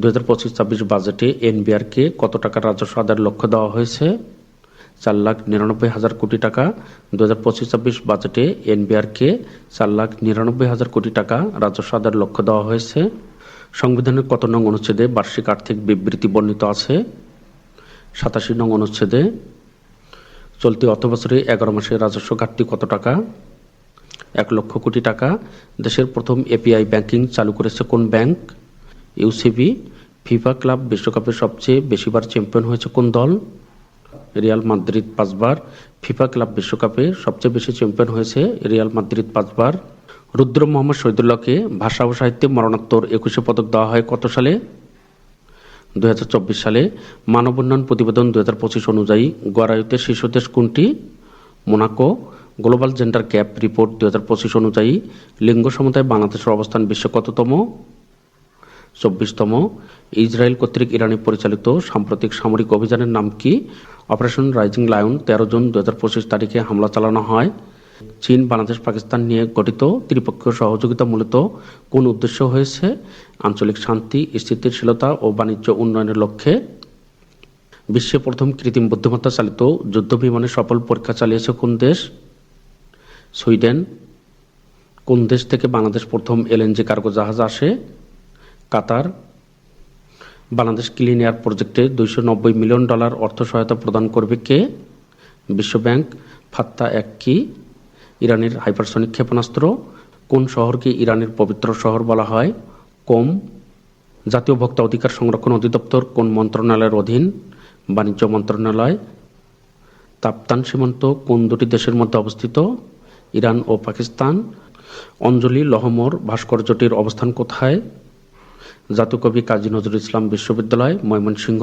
দু হাজার পঁচিশ ছাব্বিশ বাজেটে এনবিআরকে কত টাকা রাজস্ব আদায়ের লক্ষ্য দেওয়া হয়েছে? চার লাখ নিরানব্বই হাজার কোটি টাকা। দু হাজার পঁচিশ ছাব্বিশ বাজেটে এনবিআরকে চার লাখ নিরানব্বই হাজার কোটি টাকা রাজস্ব আদায়ের লক্ষ্য দেওয়া হয়েছে। সংবিধানের কত নং অনুচ্ছেদে বার্ষিক আর্থিক বিবৃতি বর্ণিত আছে? সাতাশি নং অনুচ্ছেদে, চলতি অর্থ বছরে এগারো মাসে রাজস্ব ঘাটতি কত টাকা? এক লক্ষ কোটি টাকা। দেশের প্রথম এপিআই ব্যাংকিং চালু করেছে কোন ব্যাংক? ইউসিবি ফিফা ক্লাব বিশ্বকাপে সবচেয়ে বেশিবার চ্যাম্পিয়ন হয়েছে কোন দল? রিয়াল মাদ্রিদ পাঁচবার ফিফা ক্লাব বিশ্বকাপে সবচেয়ে বেশি চ্যাম্পিয়ন হয়েছে রিয়াল মাদ্রিদ পাঁচবার। রুদ্র মোহাম্মদ শহীদুল্লাহকে ভাষা ও সাহিত্যে মরণোত্তর একুশে পদক দেওয়া হয় কত সালে? দু হাজার চব্বিশ সালে মানব উন্নয়ন প্রতিবেদন দু হাজার পঁচিশ অনুযায়ী গোয়ারায়ুতে শীর্ষ দেশ কোনটি? Monaco. Global gender gap report দুই হাজার পঁচিশ অনুযায়ী লিঙ্গ সমতায় বাংলাদেশের অবস্থান বিশ্ব কততম? চব্বিশতম ইসরায়েল কর্তৃক ইরানি পরিচালিত সাম্প্রতিক সামরিক অভিযানের নাম কি? অপারেশন রাইজিং লায়ন তেরো জুন দু হাজার পঁচিশ তারিখে হামলা চালানো হয়। চীন, বাংলাদেশ, পাকিস্তান নিয়ে গঠিত ত্রিপক্ষীয় সহযোগিতা মূলত কোন উদ্দেশ্য হয়েছে? আঞ্চলিক শান্তি, স্থিতিশীলতা ও বাণিজ্য উন্নয়নের লক্ষ্যে। বিশ্বে প্রথম কৃত্রিম বুদ্ধিমত্তা চালিত যুদ্ধ বিমানের সফল পরীক্ষা চালিয়েছে কোন দেশ? সুইডেন। কোন দেশ থেকে বাংলাদেশ প্রথম এলএনজি কার্গো জাহাজ আসে? কাতার, বাংলাদেশ ক্লিন এয়ার প্রজেক্টে দুইশো নব্বই মিলিয়ন ডলার অর্থ সহায়তা প্রদান করবে কে? বিশ্বব্যাংক, ফাত্তা এক কি? ইরানের হাইপারসনিক ক্ষেপণাস্ত্র, কোন শহরকে ইরানের পবিত্র শহর বলা হয়? কোম? জাতীয় ভোক্তা অধিকার সংরক্ষণ অধিদপ্তর, কোন মন্ত্রণালয়ের অধীন? বাণিজ্য মন্ত্রণালয়, তাপ্তান সীমান্ত, কোন দুটি দেশের মধ্যে অবস্থিত? ইরান ও পাকিস্তান, অঞ্জলি, লহমর, ভাস্কর্যটির অবস্থান কোথায়? জাতীয় কবি কাজী নজরুল ইসলাম বিশ্ববিদ্যালয় ময়মনসিংহ।